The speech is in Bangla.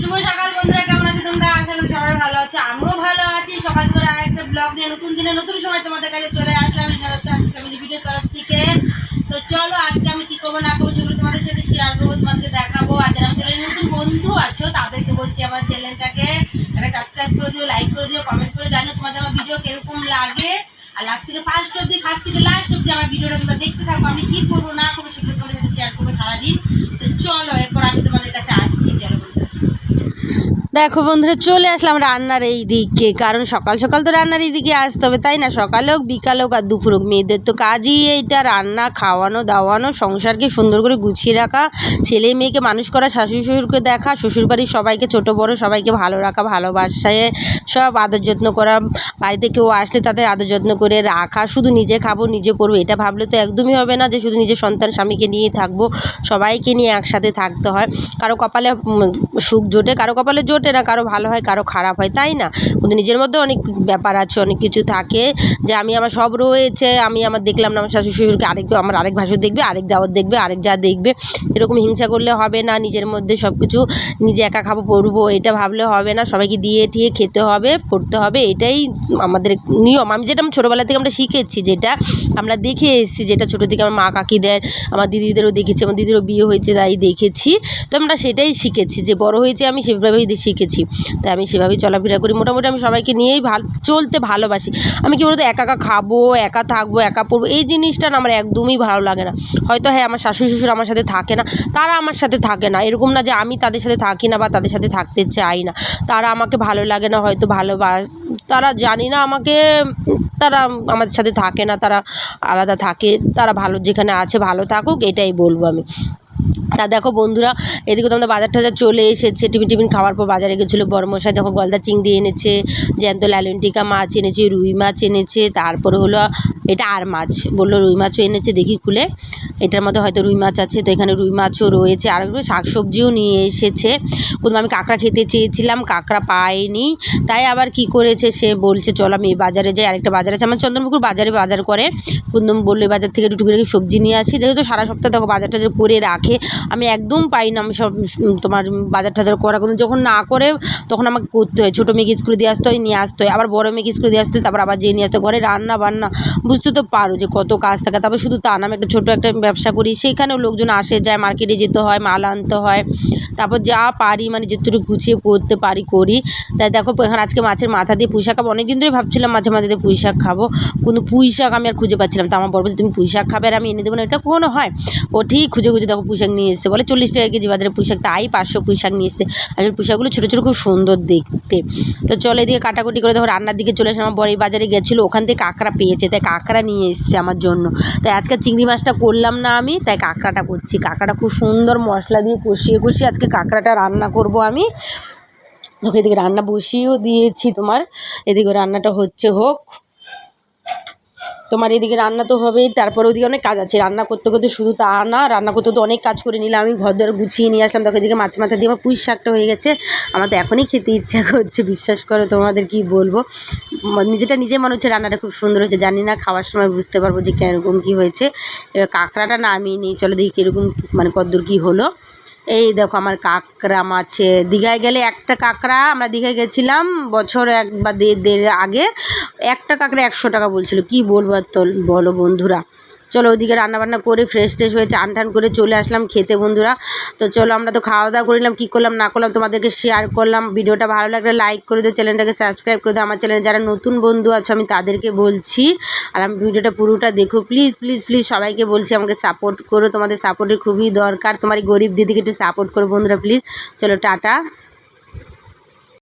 শুভ সকাল বন্ধুরা, কেমন আছো তোমরা? আশা সবাই ভালো আছে। আমিও ভালো আছি। সকাল করে আরেকটা ব্লগ নিয়ে, নতুন দিনে নতুন সময় তোমাদের কাছে চলে আসলাম ফ্যামিলি ভিডিও তরফ থেকে। তো চলো, আজকে আমি কি করব, না করব সেগুলো তোমাদের সাথে শেয়ার করব, তোমাদেরকে দেখাবো। আর যারা আমার চ্যানেলের নতুন বন্ধু আছো, তাদেরকে বলছি আমার চ্যানেলটাকে একটা সাবস্ক্রাইব করে দিও লাইক করে দিও কমেন্ট করে জানো তোমাদের আমার ভিডিও কীরকম লাগে। আর লাস্ট থেকে ফার্স্ট অব্দি ফার্স্ট থেকে লাস্ট অব্দি আমার ভিডিওটা তোমরা দেখতে থাকো, আমি কি করব, না করব সেগুলো তোমাদের সাথে শেয়ার করব সারাদিন তো চলো এরপর আমি তোমাদের কাছে আসছি চলো বন্ধুরা। দেখো বন্ধুরা, চলে আসলাম রান্নার এই দিকে। কারণ সকাল সকাল তো রান্নার এই দিকে আসতে হবে, তাই না? সকাল হোক, বিকাল হোক আর দুপুর হোক, মেয়েদের তো কাজই এইটা, রান্না, খাওয়ানো, দাওয়ানো, সংসারকে সুন্দর করে গুছিয়ে রাখা, ছেলে মেয়েকে মানুষ করা শাশুড়ি শ্বশুরকে দেখা শ্বশুর বাড়ির সবাইকে, ছোট, বড় সবাইকে ভালো রাখা, ভালোবাসায় সব আদর যত্ন করা, বাড়িতে কেউ আসলে তাদের আদর যত্ন করে রাখা, শুধু নিজে খাব, নিজে পড়ব, এটা ভাবলে তো একদমই হবে না যে শুধু নিজের সন্তান স্বামীকে নিয়ে থাকব, সবাইকে নিয়ে একসাথে থাকতে হয়। কারও কপালে সুখ জোটে, কারও কপালে জোটে না, কারও ভালো হয়, কারও খারাপ হয়, তাই না? কিন্তু নিজের মধ্যে অনেক ব্যাপার আছে, অনেক কিছু থাকে যে আমি আমার সব রয়েছে, আমি আমার দেখলাম না, আমার শাশুড়ি শ্বশুরকে আরেক, আমার আরেক ভাসুর দেখবে, আরেক দাওয়াত দেখবে, আরেক যা দেখবে। এরকম হিংসা করলে হবে না, নিজের মধ্যে সব কিছু নিজে একা খাব, পড়ব, এটা ভাবলে হবে না, সবাইকে দিয়ে ঠিয়ে খেতে হবে, পড়তে হবে, এটাই আমাদের নিয়ম। আমি যেটা আমি ছোটোবেলা থেকে আমরা শিখেছি, যেটা আমরা দেখে এসেছি, যেটা ছোটো থেকে আমার মা কাকিদের, আমার দিদিদেরও দেখেছি, আমার দিদিরও বিয়ে হয়েছে, তাই দেখেছি। তো আমরা সেটাই শিখেছি যে বড় হয়েছে আমি, সেভাবেই দে- শিখেছি। তাই আমি সেভাবেই চলাফেরা করি। মোটামুটি আমি সবাইকে নিয়েই ভালো, চলতে ভালোবাসি। আমি কি বলতো, একা একা খাব, একা থাকব, একা পড়ব, এই জিনিসটা আমার একদমই ভালো লাগে না। হয়তো হ্যাঁ আমার শাশুড়ি শ্বশুর আমার সাথে থাকে না, তারা আমার সাথে থাকে না। এরকম না যে আমি তাদের সাথে থাকি না বা তাদের সাথে থাকতে চাই না। তারা আমাকে ভালো লাগে না, হয়তো ভালোবাস তারা জানি না আমাকে, তারা আমাদের সাথে থাকে না, তারা আলাদা থাকে, তারা ভালো যেখানে আছে ভালো থাকুক, এটাই বলব আমি। তা দেখো বন্ধুরা, এদিকে তো আমাদের বাজার টাজার চলে এসেছে, টিফিন টিফিন খাওয়ার পর বাজারে গেছিল বড়মশাই, দেখো গলদা চিংড়ি এনেছে, জ্যান্ত ল্যালন্টিকা মাছ এনেছে, রুই মাছ এনেছে, তারপরে হলো এটা আর মাছ। বলল রুই মাছও এনেছে, দেখি খুলে। এটার মধ্যে হয়তো রুই মাছ আছে, তো এখানে রুই মাছও রয়েছে। আর শাক সবজিও নিয়ে এসেছে। প্রথমে আমি কাঁকড়া খেতে চেয়েছিলাম, কাঁকড়া পাইনি। তাই আবার কি করেছে সে বলছে, চল আমি এই বাজারে যাই। আরেকটা বাজার আছে, আমার চন্দনপুকুর বাজারে বাজার করে। কুন্দম বলল বাজার থেকে একটু টুকি সবজি নিয়ে আসি। যেহেতু সারা সপ্তাহ দেখো বাজার টাজার করে রাখে, আমি একদম পাই না আমি সব তোমার বাজার টাজার করা কিন্তু যখন না করে তখন আমাকে করতে হয়। ছোটো মেয়েকে স্কুলে দিয়ে আসতে হয়, নিয়ে আসতে হয়। আবার বড়ো মেয়েকে স্কুলে দিয়ে আসতে হয়, তারপর আবার যেয়ে নিয়ে আসতে হয়। ঘরে রান্না বান্না বুঝতে তো পারো যে কত কাজ থাকে। তারপর শুধু তা না, আমি একটা ছোটো একটা ব্যবসা করি, সেখানেও লোকজন আসে, যায় মার্কেটে যেতে হয়, মাল আনতে হয়। তারপর যা পারি মানে যেটুকু গুছিয়ে করতে পারি, করি। তাই দেখো, এখন আজকে মাছের মাথা দিয়ে পুঁই শাক খাব। অনেক দিন ধরে ভাবছিলাম মাঝে মাঝে দিয়ে পুঁই শাক খাব। কিন্তু পুঁই শাক আমি আর খুঁজে পাচ্ছিলাম তো আমার বড় তুমি পুঁই শাক খাবে আর আমি এনে দেবো না? এটা কখনো হয়। ও ঠিক খুঁজে খুঁজে দেখো পুঁই শাক নিয়ে এসছে। বলে, চল্লিশ টাকা কেজি বাজারে পুঁই শাক তাই পাঁচশো পুঁই শাক নিয়ে এসছে। আসলে পুঁই শাকগুলো ছোটো ছোটো, খুব সুন্দর দেখতে। তো চলো এদিকে কাটাকুটি করে দেখো, রান্নার দিকে চলে এসে আমার বড় বাজারে গেছিল, ওখান থেকে কাঁকড়া পেয়েছে। তাই কাঁকড়া নিয়ে এসছে আমার জন্য। তাই আজকে চিংড়ি মাছটা করলাম না আমি, তাই কাঁকড়াটা করছি। কাঁকড়াটা খুব সুন্দর মশলা দিয়ে কষিয়ে কষিয়ে আজকে কাঁকড়াটা রান্না করব আমি। তোকে এদিকে রান্না বসিয়েও দিয়েছি তোমার। এদিকে রান্নাটা হচ্ছে হোক। তোমার এদিকে রান্না তো হবেই, তারপর ওদিকে অনেক কাজ আছে। রান্না করতে করতে শুধু তা না, রান্না করতে তো অনেক কাজ করে নিলাম। আমি ঘর দর গুছিয়ে নিয়ে আসলাম। তখন এদিকে মাছ মাথা দিয়ে আমার পুঁই শাকটা হয়ে গেছে। আমার তো এখনই খেতে ইচ্ছা করছে, বিশ্বাস করো তোমাদের কি বলব। নিজেটা নিজে মনে হচ্ছে রান্নাটা খুব সুন্দর হয়েছে। জানি না, খাওয়ার সময় বুঝতে পারব যে কীরকম কী হয়েছে। এবার কাঁকড়াটা না আমি নিই চলো দেখি কীরকম মানে কদ্দূর কী হলো। এই দেখো আমার কাঁকড়া মাছে। দীঘায় গেলে একটা কাঁকড়া, আমরা দীঘায় গেছিলাম বছর এক বা দেড় দেড় আগে। একটা কাঁকড়া একশো টাকা বলছিল। কি বলব আর তো বলো বন্ধুরা। চলো ওদিকে রান্নাবান্না করে ফ্রেশ ট্রেশ হয়ে চান টান করে চলে আসলাম খেতে বন্ধুরা। তো চলো আমরা তো খাওয়া দাওয়া করলাম কী করলাম না করলাম তোমাদেরকে শেয়ার করলাম। ভিডিওটা ভালো লাগলে লাইক করে দিও চ্যানেলটাকে সাবস্ক্রাইব করে দিও। আমার চ্যানেলে যারা নতুন বন্ধু আছে, আমি তাদেরকে বলছি, আর আমি ভিডিওটা পুরোটা দেখো। প্লিজ প্লিজ প্লিজ সবাইকে বলছি, আমাকে সাপোর্ট করো। তোমাদের সাপোর্টের খুবই দরকার। তোমার গরিব দিদিকে একটু সাপোর্ট করো বন্ধুরা প্লিজ চলো, টাটা।